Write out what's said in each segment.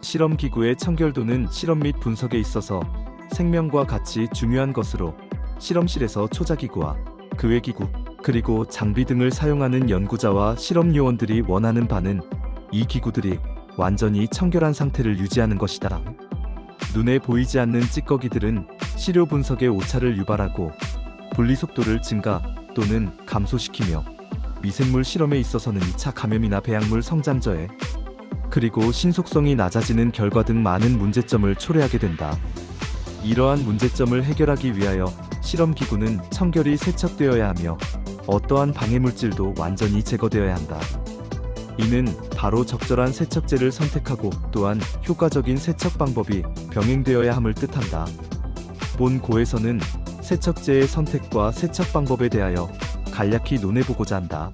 실험 기구의 청결도는 실험 및 분석에 있어서 생명과 같이 중요한 것으로 실험실에서 초자기구와 그외 기구 그리고 장비 등을 사용하는 연구자와 실험 요원들이 원하는 바는 이 기구들이 완전히 청결한 상태를 유지하는 것이다. 눈에 보이지 않는 찌꺼기들은 시료 분석에 오차를 유발하고 분리 속도를 증가 또는 감소시키며 미생물 실험에 있어서는 2차 감염이나 배양물 성장 저해 그리고 신속성이 낮아지는 결과 등 많은 문제점을 초래하게 된다. 이러한 문제점을 해결하기 위하여 실험 기구는 청결히 세척되어야 하며 어떠한 방해 물질도 완전히 제거되어야 한다. 이는 바로 적절한 세척제를 선택하고 또한 효과적인 세척 방법이 병행되어야 함을 뜻한다. 본 고에서는 세척제의 선택과 세척 방법에 대하여 간략히 논해보고자 한다.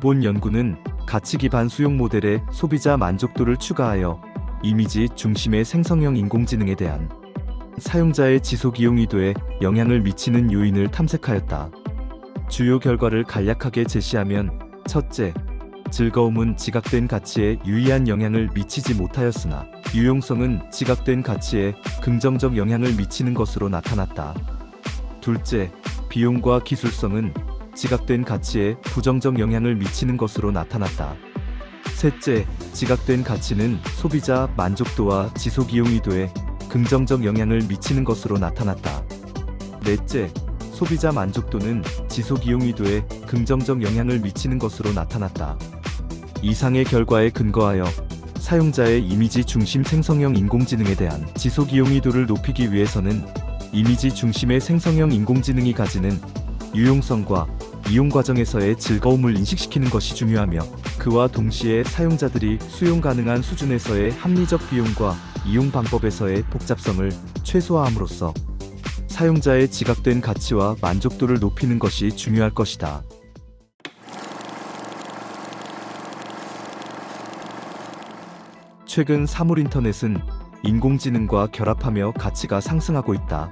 본 연구는 가치 기반 수용 모델의 소비자 만족도를 추가하여 이미지 중심의 생성형 인공지능에 대한 사용자의 지속 이용 의도에 영향을 미치는 요인을 탐색하였다. 주요 결과를 간략하게 제시하면 첫째, 즐거움은 지각된 가치에 유의한 영향을 미치지 못하였으나 유용성은 지각된 가치에 긍정적 영향을 미치는 것으로 나타났다. 둘째, 비용과 기술성은 지각된 가치에 부정적 영향을 미치는 것으로 나타났다. 셋째, 지각된 가치는 소비자 만족도와 지속 이용 의도에 긍정적 영향을 미치는 것으로 나타났다. 넷째, 소비자 만족도는 지속 이용의도에 긍정적 영향을 미치는 것으로 나타났다. 이상의 결과에 근거하여 사용자의 이미지 중심 생성형 인공지능에 대한 지속 이용의도를 높이기 위해서는 이미지 중심의 생성형 인공지능이 가지는 유용성과 이용 과정에서의 즐거움을 인식시키는 것이 중요하며 그와 동시에 사용자들이 수용 가능한 수준에서의 합리적 비용과 이용 방법에서의 복잡성을 최소화함으로써 사용자의 지각된 가치와 만족도를 높이는 것이 중요할 것이다. 최근 사물 인터넷은 인공지능과 결합하며 가치가 상승하고 있다.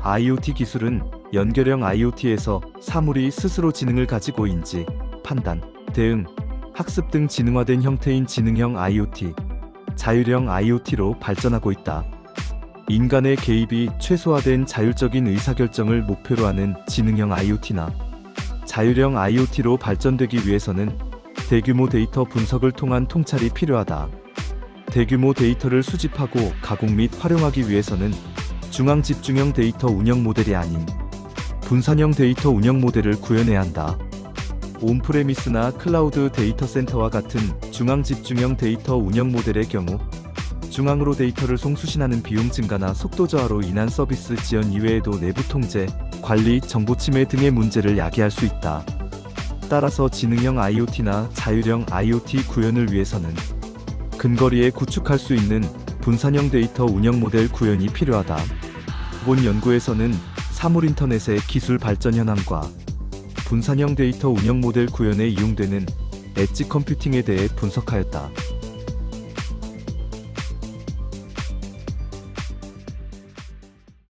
IoT 기술은 연결형 IoT에서 사물이 스스로 지능을 가지고 인지 판단, 대응, 학습 등 지능화된 형태인 지능형 IoT, 자율형 IoT로 발전하고 있다. 인간의 개입이 최소화된 자율적인 의사결정을 목표로 하는 지능형 IoT나 자율형 IoT로 발전되기 위해서는 대규모 데이터 분석을 통한 통찰이 필요하다. 대규모 데이터를 수집하고 가공 및 활용하기 위해서는 중앙 집중형 데이터 운영 모델이 아닌 분산형 데이터 운영 모델을 구현해야 한다. 온프레미스나 클라우드 데이터 센터와 같은 중앙 집중형 데이터 운영 모델의 경우 중앙으로 데이터를 송수신하는 비용 증가나 속도 저하로 인한 서비스 지연 이외에도 내부 통제, 관리, 정보 침해 등의 문제를 야기할 수 있다. 따라서 지능형 IoT나 자율형 IoT 구현을 위해서는 근거리에 구축할 수 있는 분산형 데이터 운영 모델 구현이 필요하다. 본 연구에서는 사물 인터넷의 기술 발전 현황과 분산형 데이터 운영 모델 구현에 이용되는 엣지 컴퓨팅에 대해 분석하였다.